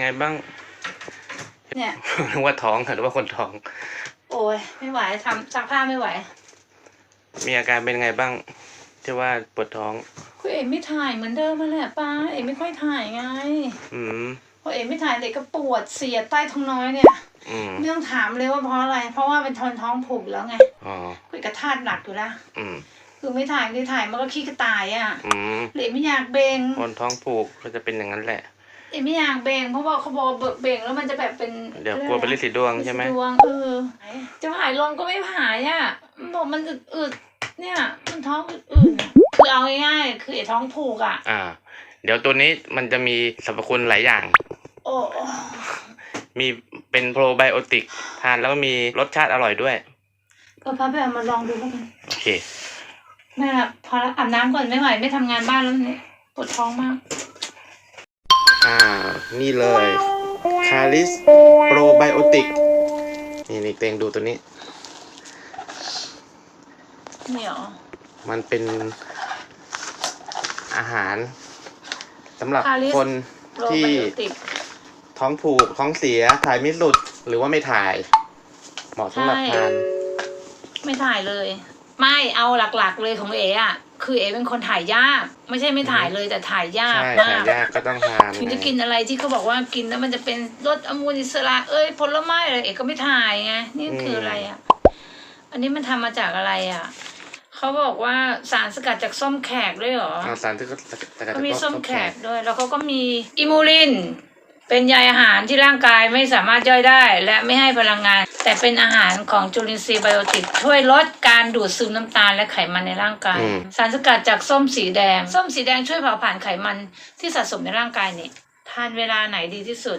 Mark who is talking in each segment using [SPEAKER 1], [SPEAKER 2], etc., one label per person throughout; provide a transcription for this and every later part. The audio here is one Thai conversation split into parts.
[SPEAKER 1] ไงบ้าง
[SPEAKER 2] เนี่ย
[SPEAKER 1] นึกว่าท้องหรือว่าคนท้อง
[SPEAKER 2] โอ้ยไม่ไหวทำซักผ้าไม่ไหว
[SPEAKER 1] มีอาการเป็นไงบ้าง ที่ว่าปวดท้อง
[SPEAKER 2] คุณเอ๋ไม่ถ่ายเหมือนเดิมมาแหละป้าเอ๋ไม่ค่อยถ่ายไง
[SPEAKER 1] อืม
[SPEAKER 2] พอเอ๋ไม่ถ่ายเด็กก็ปวดเสียดใต้ท้องน้อยเนี่ย
[SPEAKER 1] อืม
[SPEAKER 2] ไม่ต้องถามเลยว่าเพราะอะไร เพราะว่าเป็นทอนท้องผูกแล้วไง
[SPEAKER 1] อ๋อ
[SPEAKER 2] คุยกับธาตุหนักอยู่แล้ว
[SPEAKER 1] อืม
[SPEAKER 2] คือไม่ถ่ายไม่ถ่ายมันก็ขี้กระต่ายอะ
[SPEAKER 1] อืม
[SPEAKER 2] เอ๋ไม่อยากเบง
[SPEAKER 1] คนท้องผูกก็จะเป็นอย่างนั้นแหละ
[SPEAKER 2] เอ๋ไม่อยากเบงเพราะว่าเขาบอกเบิกเบงแล้วมันจะแบบเป็น
[SPEAKER 1] เดี๋ยวกลัวเป็นลินสีดวงใช่ไหม
[SPEAKER 2] ดวงเออจะหายลมก็ไม่หายอะมันบอกมันอึดๆเนี่ย มันท้องอึดๆคือเอาง่ายๆคือเอ๋ท้องผูกอะ
[SPEAKER 1] อ่า เดี๋ยวตัวนี้มันจะมีสรรพคุณหลายอย่าง
[SPEAKER 2] โอ้
[SPEAKER 1] มีเป็นโปรไบโอติกทานแล้วก็มีรสชาติอร่อยด้วย
[SPEAKER 2] ก็พับไปเอามาลองดูแล้วกัน
[SPEAKER 1] โอเค
[SPEAKER 2] แม่ละพอละอาบน้ำก่อนไม่ไหวไม่ทำงานบ้านแล้วเนี่ยปวดท้องมาก
[SPEAKER 1] อ่า นี่เลยคาริสโปรไบโอติก นี่นี่เตงดูตัวนี้
[SPEAKER 2] นี่หรอ
[SPEAKER 1] มันเป็นอาหารสำหรับ
[SPEAKER 2] Caris
[SPEAKER 1] คน
[SPEAKER 2] โร
[SPEAKER 1] ที่
[SPEAKER 2] ไบโอติก
[SPEAKER 1] ท้องผูก ท้องเสีย ถ่ายไม่หลุด หรือว่าไม่ถ่าย เหมาะสำหรับ
[SPEAKER 2] ใช่
[SPEAKER 1] ทาน
[SPEAKER 2] ไม่ถ่ายเลย ไม่เอาหลักๆเลยของเอ๋อะ คือเอ๋เป็นคนถ่ายยาก ไม่ใช่ไม่ถ่ายเลยแต่ถ่ายยาก
[SPEAKER 1] ใช่
[SPEAKER 2] มา
[SPEAKER 1] ถ่าย
[SPEAKER 2] ก
[SPEAKER 1] ยากก็ต้องทาน
[SPEAKER 2] ถึงจะกินอะไรที่เขาบอกว่ากินแล้วมันจะเป็นรสอมูลอิสระเอ้ยผลไม้อะไรเอกก็ไม่ถ่ายไงนี่คืออะไรอะ อันนี้มันทำมาจากอะไรอะเขาบอกว่าสารสกัดจากส้มแขกด้วยเหรอ
[SPEAKER 1] เอาสารที่ก็แต่
[SPEAKER 2] ก็มีส้มแขกด้วย แล้วเขาก็มีอิมูลิน เป็นใยอาหารที่ร่างกายไม่สามารถย่อยได้ และไม่ให้พลังงาน แต่เป็นอาหารของจุลินทรีย์ไบโอติก ช่วยลดการดูดซึมน้ำตาลและไขมันในร่างกาย
[SPEAKER 1] อืม
[SPEAKER 2] สารสกัดจากส้มสีแดง ส้มสีแดงช่วยเผาผลาญไขมันที่สะสมในร่างกายนี่ทานเวลาไหนดีที่สุด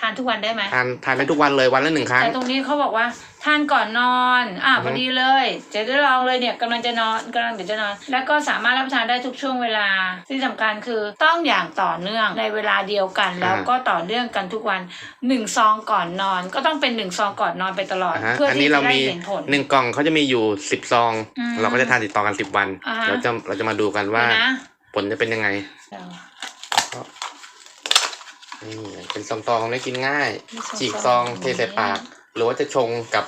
[SPEAKER 2] ทานทุกวันได้ไหม
[SPEAKER 1] ทานทานได้ทุกวันเลยวันละหนึ่งครั้ง
[SPEAKER 2] แต่ตรงนี้เขาบอกว่าทานก่อนนอน อะ
[SPEAKER 1] อือฮึ
[SPEAKER 2] พอดีเลยจะได้ลองเลยเนี่ยกำลังจะนอนกำลังเดี๋ยวจะนอน แล้วก็สามารถรับประทานได้ทุกช่วงเวลาที่สำคัญคือต้องอย่างต่อเนื่องในเวลาเดียวกัน แล้วก็ต่อเนื่องกันทุกวันหนึ่งซองก่อนนอน ก็ต้องเป็นหนึ่งซองก่อนนอนไปตลอด
[SPEAKER 1] อ่าฮะ
[SPEAKER 2] เพื่อ
[SPEAKER 1] อัน
[SPEAKER 2] ที่
[SPEAKER 1] นี้
[SPEAKER 2] จะ
[SPEAKER 1] เรา
[SPEAKER 2] ได้
[SPEAKER 1] มี
[SPEAKER 2] เห็นผล
[SPEAKER 1] หนึ่งกล่องเขาจะมีอยู่สิบซอง
[SPEAKER 2] อืม
[SPEAKER 1] เราก็จะทานติดต่อกันสิบวัน
[SPEAKER 2] อ่าฮะ
[SPEAKER 1] เราจะเราจะมาดูกันว่า
[SPEAKER 2] เดี๋ยวนะ
[SPEAKER 1] ผลจะเป็นยังไง
[SPEAKER 2] เดี๋ยว
[SPEAKER 1] นี่เป็นซองซองๆได้กินง่าย
[SPEAKER 2] มีซองๆ
[SPEAKER 1] ฉีกซองเทใส่ปาก หรือว่าจะชงกับ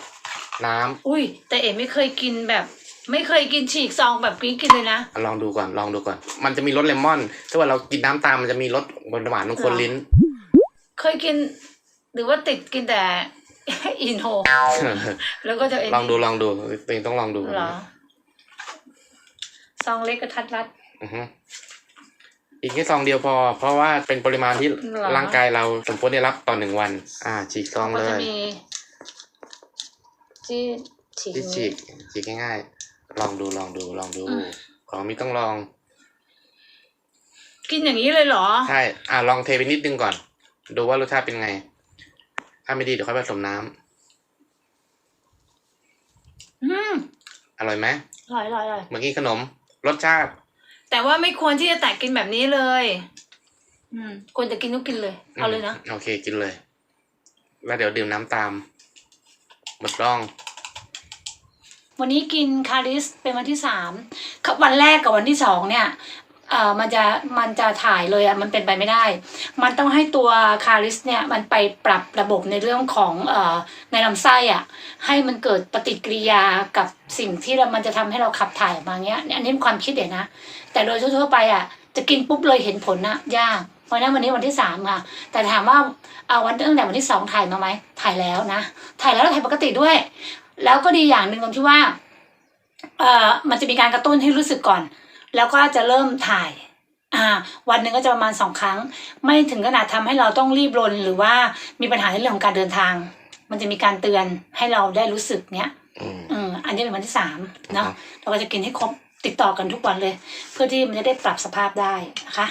[SPEAKER 1] น้ำ
[SPEAKER 2] อุ้ย แต่เอ๋ไม่เคยกินแบบ ไม่เคยกินฉีกซองแบบกรี๊ดกินเลยนะ
[SPEAKER 1] ลองดูก่อนลองดูก่อน มันจะมีรสเลมอนถ้าว่าเรากินน้ำตามมันจะมีรสหวานๆของคนลิ้น
[SPEAKER 2] เคยกิน หรือว่าติดกินแต่ อินโฮ แล้วก็จะเอ็น
[SPEAKER 1] ลองดูลองดูตัวเองต้องลองดู
[SPEAKER 2] เหรอซองเล็กกระทัดรัด
[SPEAKER 1] อือฮึ อีกแค่ซองเดียวพอ เพราะว่าเป็นปริมาณที่
[SPEAKER 2] เหรอ
[SPEAKER 1] ร่างกายเราสมควรได้รับต่อหนึ่งวัน อ่า ฉีกซอง
[SPEAKER 2] ก็
[SPEAKER 1] เล
[SPEAKER 2] จะ
[SPEAKER 1] ย
[SPEAKER 2] มีที่ฉีก
[SPEAKER 1] ที่ฉีกฉีกง่ายๆ ลองดูลองดูลองดู ของมีต้องลอง
[SPEAKER 2] กินอย่างนี้เลยเหรอ
[SPEAKER 1] ใช่ อ่าลองเทไปนิดนึงก่อน ดูว่ารสชาติเป็นไง ถ้าไม่ดีเดี๋ยวค่อยผสมน้ำ
[SPEAKER 2] อืม
[SPEAKER 1] อร่อยไหม
[SPEAKER 2] อร่อยอร่อยอร่อย
[SPEAKER 1] เมื่อกี้ขนม รสชาติ
[SPEAKER 2] แต่ว่าไม่ควรที่จะแตกกินแบบนี้เลย อืม ควรจะกินก็กินเลย เอาเลยนะ
[SPEAKER 1] มโอเคกินเลย แล้วเดี๋ยวดื่มน้ำตามหมดร่อง
[SPEAKER 2] วันนี้กินคาริสเป็นวันที่สามวันแรกกับวันที่สองเนี่ย เอ่อมันจะมันจะถ่ายเลยอะมันเป็นไปไม่ได้ มันต้องให้ตัวคาริสเนี่ยมันไปปรับระบบในเรื่องของเอ่อในลำไส้อะให้มันเกิดปฏิกิริยากับสิ่งที่เรามันจะทำให้เราขับถ่ายออกมาเงี้ยอันนี้เป็นความคิดเด็นะ แต่โดยทั่วๆไปอะจะกินปุ๊บเลยเห็นผลนะยากเพราะฉะนั้นวันนี้วันที่สามค่ะ แต่ถามว่าเอาวันตั้งแต่วันที่สองถ่ายมาไหมถ่ายแล้วนะ ถ่ายแล้วแล้วถ่ายปกติด้วย แล้วก็ดีอย่างหนึ่งตรงที่ว่าเอ่อมันจะมีการกระตุ้นให้รู้สึกก่อน แล้วก็จะเริ่มถ่ายอ่าวันหนึ่งก็จะประมาณสองครั้ง ไม่ถึงขนาดทำให้เราต้องรีบรนหรือว่ามีปัญหาในเรื่องของการเดินทาง มันจะมีการเตือนให้เราได้รู้สึกเนี้ย
[SPEAKER 1] อืม
[SPEAKER 2] อืมอันนี้เป็นวันที่สามเนาะ
[SPEAKER 1] ครับ
[SPEAKER 2] เราก็จะกินให้ครบติดต่อกันทุกวันเลย เพื่อที่มันจะได้ปรับสภาพได้นะคะ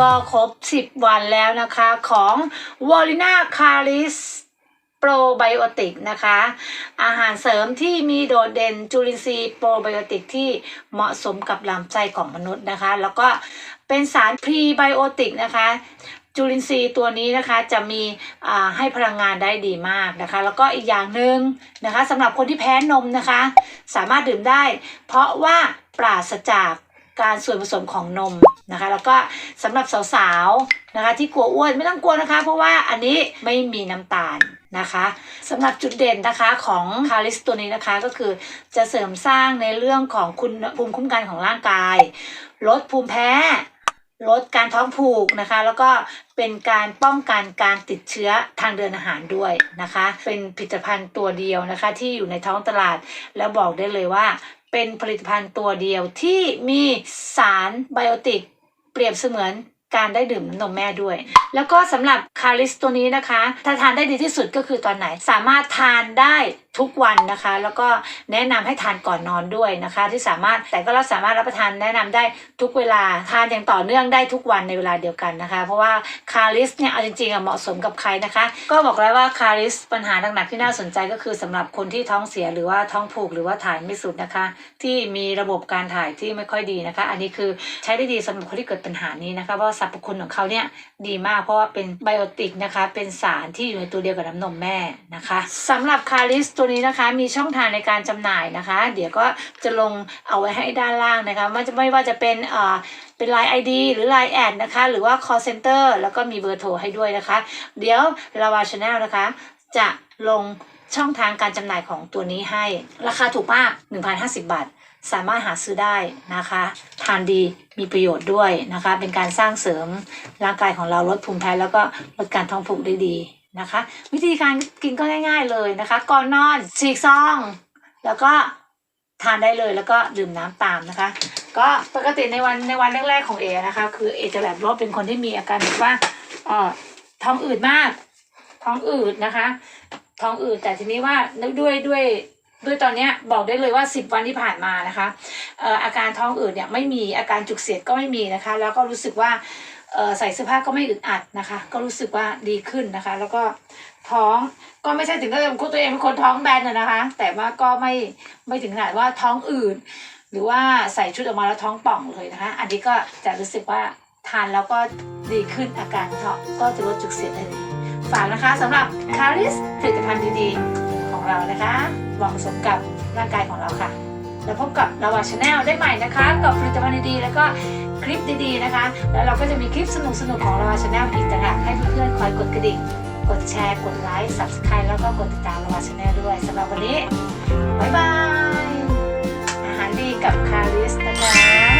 [SPEAKER 2] ก็ครบ 10 วันแล้วนะคะของวอลิน่าคาริสโปรไบโอติกนะคะ อาหารเสริมที่มีโดดเด่นจุลินทรีย์โปรไบโอติกที่เหมาะสมกับลำไส้ของมนุษย์นะคะ แล้วก็เป็นสารพรีไบโอติกนะคะจุลินทรีย์ตัวนี้นะคะจะมีให้พลังงานได้ดีมากนะคะ แล้วก็อีกอย่างหนึ่งนะคะสำหรับคนที่แพ้นมนะคะ สามารถดื่มได้ เพราะว่าปราศจาก การส่วนผสมของนมนะคะ แล้วก็สำหรับสาวๆนะคะ ที่กลัวอ้วนไม่ต้องกลัวนะคะ เพราะว่าอันนี้ไม่มีน้ำตาลนะคะสำหรับจุดเด่นนะคะของคาริสตัวนี้นะคะก็คือจะเสริมสร้างในเรื่องของคุณภูมิคุ้มกันของร่างกาย ลดภูมิแพ้ ลดการท้องผูกนะคะ แล้วก็เป็นการป้องกันการติดเชื้อทางเดินอาหารด้วยนะคะ เป็นผลิตภัณฑ์ตัวเดียวนะคะ ที่อยู่ในท้องตลาดแล้วบอกได้เลยว่า เป็นผลิตภัณฑ์ตัวเดียวที่มีสารไบโอติก เปรียบเสมือน การได้ดื่มนมแม่ด้วย แล้วก็สำหรับคาริสตัวนี้นะคะถ้าทานได้ดีที่สุดก็คือตอนไหนสามารถทานได้ทุกวันนะคะ แล้วก็แนะนำให้ทานก่อนนอนด้วยนะคะ ที่สามารถแต่ก็เราสามารถรับประทานแนะนำได้ทุกเวลาทานอย่างต่อเนื่องได้ทุกวันในเวลาเดียวกันนะคะ เพราะว่าคาริสเนี่ยเอาจริงๆอะเหมาะสมกับใครนะคะ ก็บอกแล้วว่าคาริสปัญหาหนักๆที่น่าสนใจก็คือสำหรับคนที่ท้องเสียหรือว่าท้องผูกหรือว่าถ่ายไม่สุดนะคะ ที่มีระบบการถ่ายที่ไม่ค่อยดีนะคะ อันนี้คือใช้ได้ดีสำหรับคนที่เกิดปัญหานี้นะคะเพราะรรพคุณของเขาเนี่ยดีมากเพราะว่าเป็นไบโอติกนะคะเป็นสารที่อยู่ในตัวเดียวกับน้ำนมแม่นะคะสำหรับคาริสตัวนี้นะคะมีช่องทางในการจำหน่ายนะคะ เดี๋ยวก็จะลงเอาไว้ให้ด้านล่างนะคะไม่จะไม่ว่าจะเป็นเอ่อเป็น Line ID หรือ Line แอดนะคะ หรือว่า call center แล้วก็มีเบอร์โทรให้ด้วยนะคะ เดี๋ยวลาวาชาแนลนะคะ จะลงช่องทางการจำหน่ายของตัวนี้ให้ ราคาถูกมาก 1,050 บาท สามารถหาซื้อได้นะคะ ทานดีมีประโยชน์ด้วยนะคะ เป็นการสร้างเสริมร่างกายของเราลดภูมิแพ้แล้วก็ลดการท้องผูกได้ดีนะคะ วิธีการกินก็ง่าย ๆเลยนะคะ ก่อนนอนฉีกซอง แล้วก็ทานได้เลยแล้วก็ดื่มน้ำตามนะคะ ก็ปกติในวันในวันแรกๆของเอนะคะ คือเอจะแบบว่าเป็นคนที่มีอาการแบบว่าเอ่อท้องอืดมาก ท้องอืดนะคะ ท้องอืดแต่ทีนี้ว่าด้วยด้วย ด้วยตอนนี้บอกได้เลยว่าสิบวันที่ผ่านมานะคะอาการท้องอืดเนี่ยไม่มีอาการจุกเสียดก็ไม่มีนะคะ แล้วก็รู้สึกว่าใส่เสื้อผ้าก็ไม่อึดอัดนะคะ ก็รู้สึกว่าดีขึ้นนะคะ แล้วก็ท้องก็ไม่ใช่ถึงกับคุณตัวเองเป็นคนท้องแบนนะนะคะ แต่ว่าก็ไม่ไม่ถึงขนาดว่าท้องอืดหรือว่าใส่ชุดออกมาแล้วท้องป่องเลยนะคะ อันนี้ก็จะรู้สึกว่าทานแล้วก็ดีขึ้นอาการท้องก็จะลดจุกเสียดได้ฝากนะคะสำหรับคาริสผลิตภัณฑ์ดีๆ ของเรานะคะเหมาะสมกับร่างกายของเราค่ะ แล้วพบกับลาวาชาแนลได้ใหม่นะคะ กับผลิตภัณฑ์ดีๆแล้วก็คลิปดีๆนะคะ แล้วเราก็จะมีคลิปสนุกๆของลาวาชาแนลอีกต่างหากให้เพื่อนๆคอยกดกระดิ่งกดแชร์ กดไลค์ subscribe แล้วก็กดติดตามลาวาชาแนลด้วยสำหรับวันนี้ บ๊ายบาย อาหารดีกับคาริสนะคะ